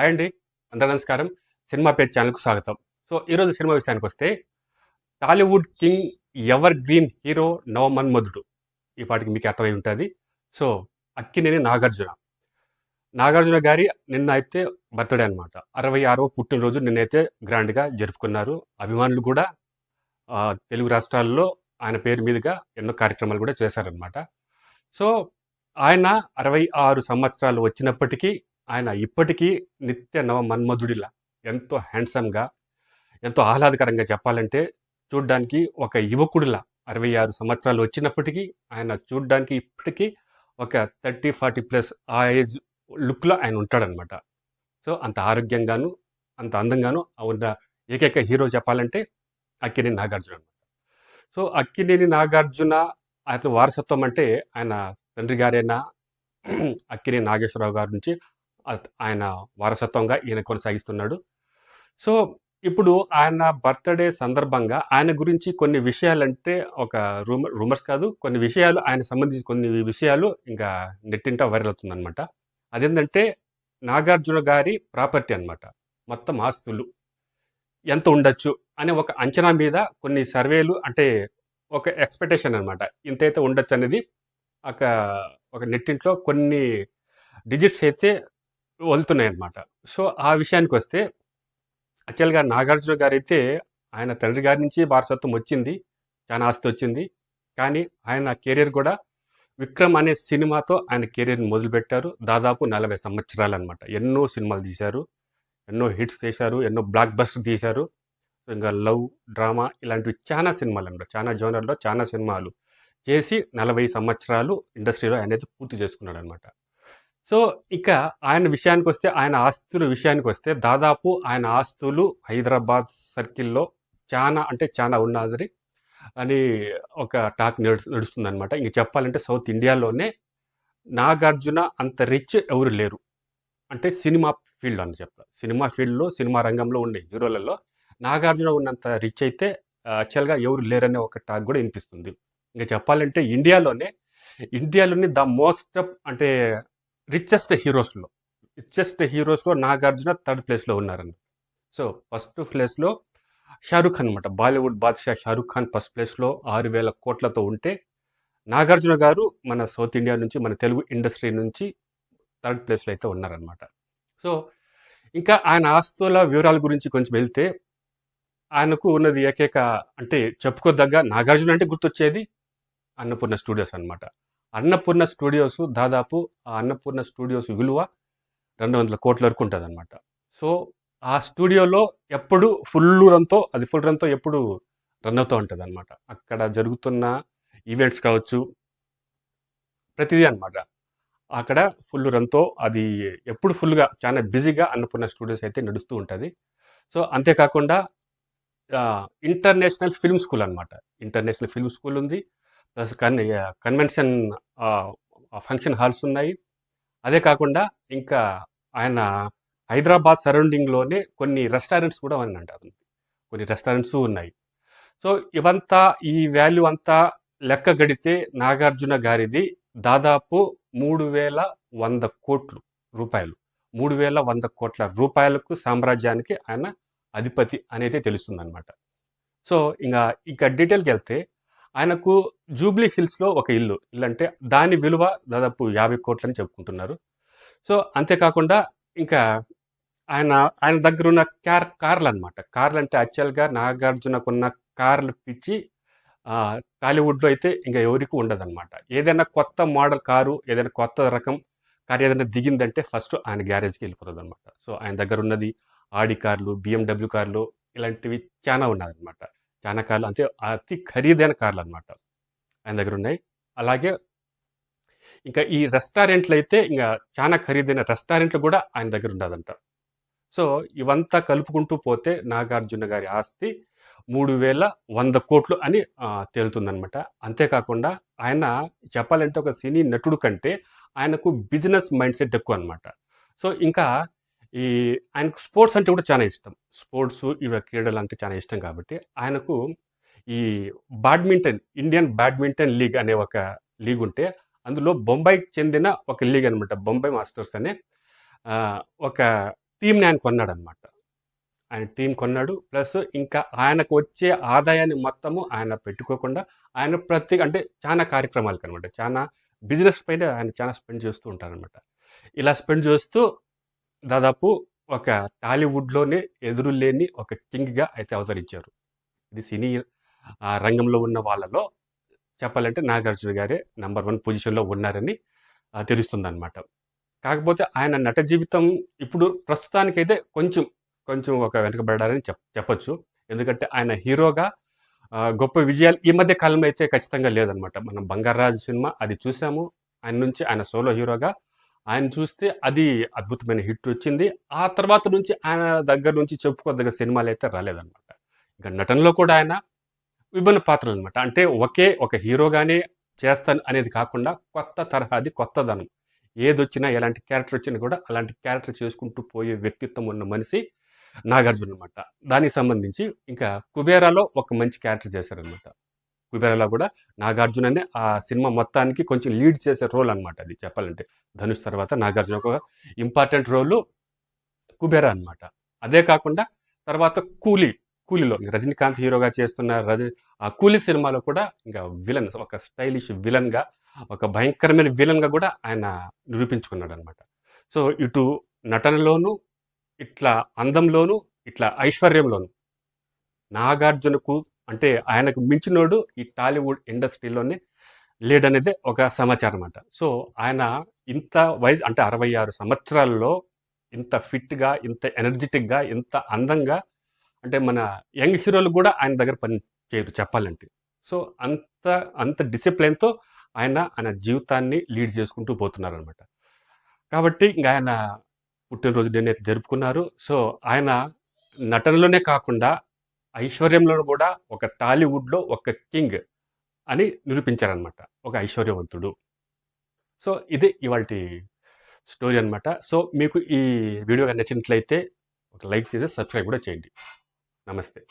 Hi అండి. అందరూ నమస్కారం. సినిమా పేరు ఛానల్కు స్వాగతం. సో ఈరోజు సినిమా విషయానికి వస్తే Tollywood king evergreen hero నవమన్మధుడు ఈ పాటికి మీకు అర్థమై ఉంటుంది. సో అక్కినేని నాగార్జున. నాగార్జున గారి నిన్న అయితే బర్త్డే అనమాట అరవై ఆరో పుట్టినరోజు నిన్నైతే గ్రాండ్గా జరుపుకున్నారు. అభిమానులు కూడా తెలుగు రాష్ట్రాల్లో ఆయన పేరు మీదుగా ఎన్నో కార్యక్రమాలు కూడా చేశారనమాట సో ఆయన అరవై ఆరు సంవత్సరాలు వచ్చినప్పటికీ ఆయన ఇప్పటికీ నిత్య నవ మన్మధుడిలా ఎంతో హ్యాండ్సమ్గా ఎంతో ఆహ్లాదకరంగా చెప్పాలంటే చూడ్డానికి ఒక యువకుడిలా అరవై ఆరు సంవత్సరాలు వచ్చినప్పటికీ ఆయన చూడ్డానికి ఇప్పటికీ ఒక థర్టీ ఫార్టీ ప్లస్ ఆ ఏజ్ లుక్లో ఆయన ఉంటాడనమాట సో అంత ఆరోగ్యంగాను అంత అందంగాను ఉన్న ఏకైక హీరో చెప్పాలంటే అక్కినేని నాగార్జున అనమాట సో అక్కినేని నాగార్జున అతని వారసత్వం అంటే ఆయన తండ్రి గారైనా? అక్కినేని నాగేశ్వరరావు గారి నుంచి ఆయన వారసత్వంగా ఈయన కొనసాగిస్తున్నాడు. సో ఇప్పుడు ఆయన బర్త్డే సందర్భంగా ఆయన గురించి కొన్ని విషయాలంటే ఒక రూమర్ రూమర్స్ కాదు కొన్ని విషయాలు ఆయన సంబంధించి కొన్ని విషయాలు ఇంకా నెట్టింట వైరల్ అవుతుందన్నమాట అదేంటంటే నాగార్జున గారి ప్రాపర్టీ అనమాట మొత్తం ఆస్తులు ఎంత ఉండొచ్చు అనే ఒక అంచనా మీద కొన్ని సర్వేలు అంటే ఒక ఎక్స్పెక్టేషన్ అనమాట ఇంతైతే ఉండొచ్చు అనేది ఒక ఒక నెట్టింట్లో కొన్ని డిజిట్స్ అయితే వెళ్తున్నాయి అనమాట సో ఆ విషయానికి వస్తే యాక్చువల్గా నాగార్జున గారు అయితే ఆయన తండ్రి గారి నుంచి వారసత్వం వచ్చింది చాలా ఆస్తి వచ్చింది. కానీ ఆయన కెరీర్ కూడా విక్రమ్ అనే సినిమాతో ఆయన కెరీర్ని మొదలుపెట్టారు. దాదాపు నలభై సంవత్సరాలు అనమాట ఎన్నో సినిమాలు తీశారు ఎన్నో హిట్స్ తీశారు ఎన్నో బ్లాక్ బస్టర్ తీశారు. ఇంకా లవ్ డ్రామా ఇలాంటివి చాలా సినిమాలు అనమాట చాలా జోనర్లో చాలా సినిమాలు చేసి నలభై సంవత్సరాలు ఇండస్ట్రీలో ఆయన అయితే పూర్తి చేసుకున్నాడు అనమాట సో ఇక ఆయన విషయానికి వస్తే ఆయన ఆస్తుల విషయానికి వస్తే దాదాపు ఆయన ఆస్తులు హైదరాబాద్ సర్కిల్లో చాలా అంటే చాలా ఉన్నది అని ఒక టాక్ నడు నడుస్తుంది అనమాట ఇంక చెప్పాలంటే సౌత్ ఇండియాలోనే నాగార్జున అంత రిచ్ ఎవరు లేరు. అంటే సినిమా ఫీల్డ్ అని చెప్తా సినిమా ఫీల్డ్లో సినిమా రంగంలో ఉండే హీరోలలో నాగార్జున ఉన్నంత రిచ్ అయితే యాక్చువల్గా ఎవరు లేరనే ఒక టాక్ కూడా వినిపిస్తుంది. ఇంకా చెప్పాలంటే ఇండియాలోనే ఇండియాలోని ద మోస్ట్ అంటే రిచెస్ట్ హీరోస్లో రిచెస్ట్ హీరోస్లో నాగార్జున థర్డ్ ప్లేస్లో ఉన్నారన్న సో ఫస్ట్ ప్లేస్లో షారుఖ్ ఖాన్ అనమాట బాలీవుడ్ బాద్షా షారుఖ్ ఖాన్ ఫస్ట్ ప్లేస్లో ఆరు వేల కోట్లతో ఉంటే నాగార్జున గారు మన సౌత్ ఇండియా నుంచి మన తెలుగు ఇండస్ట్రీ నుంచి థర్డ్ ప్లేస్లో అయితే ఉన్నారనమాట సో ఇంకా ఆయన ఆస్తుల వివరాల గురించి కొంచెం వెళ్తే ఆయనకు ఉన్నది ఏకైక అంటే చెప్పుకోదగ్గ నాగార్జున అంటే గుర్తొచ్చేది అన్నపూర్ణ స్టూడియోస్ అనమాట అన్నపూర్ణ స్టూడియోస్ దాదాపు ఆ అన్నపూర్ణ స్టూడియోస్ విలువ రెండు వందల కోట్ల వరకు ఉంటుంది అనమాట సో ఆ స్టూడియోలో ఎప్పుడు ఫుల్ రన్తో అది ఫుల్ రన్తో ఎప్పుడు రన్ అవుతూ ఉంటుంది అనమాట అక్కడ జరుగుతున్న ఈవెంట్స్ కావచ్చు ప్రతిదీ అనమాట అక్కడ ఫుల్ రన్తో అది ఎప్పుడు ఫుల్గా చాలా బిజీగా అన్నపూర్ణ స్టూడియోస్ అయితే నడుస్తూ ఉంటుంది. సో అంతేకాకుండా ఇంటర్నేషనల్ ఫిల్మ్ స్కూల్ అనమాట ఇంటర్నేషనల్ ఫిల్మ్ స్కూల్ ఉంది. Plus con convention function halls ఉన్నాయి. అదే కాకుండా ఇంకా ఆయన హైదరాబాద్ సరౌండింగ్లోనే కొన్ని రెస్టారెంట్స్ కూడా అని అంటారు కొన్ని రెస్టారెంట్స్ ఉన్నాయి. సో ఇవంతా ఈ వాల్యూ అంతా లెక్క గడితే నాగార్జున గారిది దాదాపు మూడు వేల వంద కోట్లు రూపాయలు. మూడు వేల వంద కోట్ల రూపాయలకు సామ్రాజ్యానికి ఆయన అధిపతి అనేది తెలుస్తుంది అనమాట సో ఇంకా ఇంకా డీటెయిల్కి వెళ్తే ఆయనకు జూబ్లీ హిల్స్లో ఒక ఇల్లు. ఇల్లు అంటే దాని విలువ దాదాపు యాభై కోట్లని చెప్పుకుంటున్నారు. సో అంతేకాకుండా ఇంకా ఆయన ఆయన దగ్గర ఉన్న కార్ కార్లు అనమాట కార్లు అంటే యాక్చువల్గా నాగార్జునకున్న కార్లు పిచ్చి టాలీవుడ్లో అయితే ఇంకా ఎవరికి ఉండదన్నమాట. ఏదైనా కొత్త మోడల్ కారు ఏదైనా కొత్త రకం కారు ఏదైనా దిగిందంటే ఫస్ట్ ఆయన గ్యారేజ్కి వెళ్ళిపోతుంది అనమాట సో ఆయన దగ్గర ఉన్నది ఆడి కార్లు బిఎండబ్ల్యూ కార్లు ఇలాంటివి చాలా ఉన్నాయన్నమాట. చాలా కార్లు అంతే అతి ఖరీదైన కార్లు అనమాట ఆయన దగ్గర ఉన్నాయి అలాగే ఇంకా ఈ రెస్టారెంట్లు అయితే ఇంకా చాలా ఖరీదైన రెస్టారెంట్లు కూడా ఆయన దగ్గర ఉండదంట సో ఇవంతా కలుపుకుంటూ పోతే నాగార్జున గారి ఆస్తి మూడు వేల వంద కోట్లు అని తేలుతుందనమాట అంతేకాకుండా ఆయన చెప్పాలంటే ఒక సినీ నటుడు కంటే ఆయనకు బిజినెస్ మైండ్ సెట్ ఎక్కువ అనమాట సో ఇంకా ఈ ఆయనకు స్పోర్ట్స్ అంటే కూడా చాలా ఇష్టం. స్పోర్ట్స్ ఇవి క్రీడలు అంటే చాలా ఇష్టం కాబట్టి ఆయనకు ఈ బ్యాడ్మింటన్ ఇండియన్ బ్యాడ్మింటన్ లీగ్ అనే ఒక లీగ్ ఉంటే అందులో బొంబాయికి చెందిన ఒక లీగ్ అనమాట బొంబాయి మాస్టర్స్ అనే ఒక టీంని ఆయన కొన్నాడు అనమాట ఆయన టీం కొన్నాడు. ప్లస్ ఇంకా ఆయనకు వచ్చే ఆదాయాన్ని మొత్తము ఆయన పెట్టుకోకుండా ఆయన ప్రతి అంటే చాలా కార్యక్రమాలకు అనమాట చాలా బిజినెస్ పైన ఆయన చాలా స్పెండ్ చేస్తూ ఉంటారనమాట ఇలా స్పెండ్ చేస్తూ దాదాపు ఒక టాలీవుడ్లోనే ఎదురు లేని ఒక కింగ్గా అయితే అవతరించారు. ఇది సినీ రంగంలో ఉన్న వాళ్ళలో చెప్పాలంటే నాగార్జున గారే నంబర్ వన్ పొజిషన్లో ఉన్నారని తెలుస్తుంది అనమాట కాకపోతే ఆయన నట జీవితం ఇప్పుడు ప్రస్తుతానికైతే కొంచెం కొంచెం ఒక వెనుకబడ్డారని చెప్ చెప్పచ్చు. ఎందుకంటే ఆయన హీరోగా గొప్ప విజయాలు ఈ మధ్య కాలంలో అయితే ఖచ్చితంగా లేదనమాట మనం బంగారాజు సినిమా అది చూసాము. ఆయన నుంచి ఆయన సోలో హీరోగా ఆయన చూస్తే అది అద్భుతమైన హిట్ వచ్చింది. ఆ తర్వాత నుంచి ఆయన దగ్గర నుంచి చెప్పుకోదగ్గ సినిమాలు అయితే రాలేదన్నమాట. ఇంకా నటనలో కూడా ఆయన విభిన్న పాత్రలు అనమాట అంటే ఒకే ఒక హీరోగానే చేస్తాను అనేది కాకుండా కొత్త తరహాది కొత్తదనం. ఏది వచ్చినా ఎలాంటి క్యారెక్టర్ వచ్చినా కూడా అలాంటి క్యారెక్టర్ చేసుకుంటూ పోయే వ్యక్తిత్వం ఉన్న మనిషి నాగార్జున అనమాట దానికి సంబంధించి ఇంకా కుబేరాలో ఒక మంచి క్యారెక్టర్ చేశారనమాట కుబేరలా కూడా నాగార్జున అనే ఆ సినిమా మొత్తానికి కొంచెం లీడ్ చేసే రోల్ అనమాట అది చెప్పాలంటే. ధనుష్ తర్వాత నాగార్జున ఒక ఇంపార్టెంట్ రోలు కుబేర అనమాట అదే కాకుండా తర్వాత కూలీ కూలీలో రజనీకాంత్ హీరోగా చేస్తున్న రజ ఆ కూలీ సినిమాలో కూడా ఇంకా విలన్ ఒక స్టైలిష్ విలన్గా ఒక భయంకరమైన విలన్గా కూడా ఆయన నిరూపించుకున్నాడు అనమాట సో ఇటు నటనలోను ఇట్లా అందంలోను ఇట్లా ఐశ్వర్యంలోను నాగార్జునకు అంటే ఆయనకు మించినోడు ఈ టాలీవుడ్ ఇండస్ట్రీలోనే లేడనేదే ఒక సమాచారం అన్నమాట. సో ఆయన ఇంత వయసు అంటే అరవై ఆరు సంవత్సరాల్లో ఇంత ఫిట్గా ఇంత ఎనర్జెటిక్గా ఇంత అందంగా అంటే మన యంగ్ హీరోలు కూడా ఆయన దగ్గర పని చేయరు చెప్పాలంటే. సో అంత అంత డిసిప్లిన్తో ఆయన ఆయన జీవితాన్ని లీడ్ చేసుకుంటూ పోతున్నారనమాట కాబట్టి ఇంకా ఆయన పుట్టినరోజు డే అయితే జరుపుకున్నారు. సో ఆయన నటనలోనే కాకుండా ఐశ్వర్యంలో కూడా ఒక టాలీవుడ్లో ఒక కింగ్ అని నిరూపించారనమాట ఒక ఐశ్వర్యవంతుడు. సో ఇది ఇవాళ స్టోరీ అన్నమాట. సో మీకు ఈ వీడియో నచ్చినట్లయితే ఒక లైక్ చేసి సబ్స్క్రైబ్ కూడా చేయండి. నమస్తే.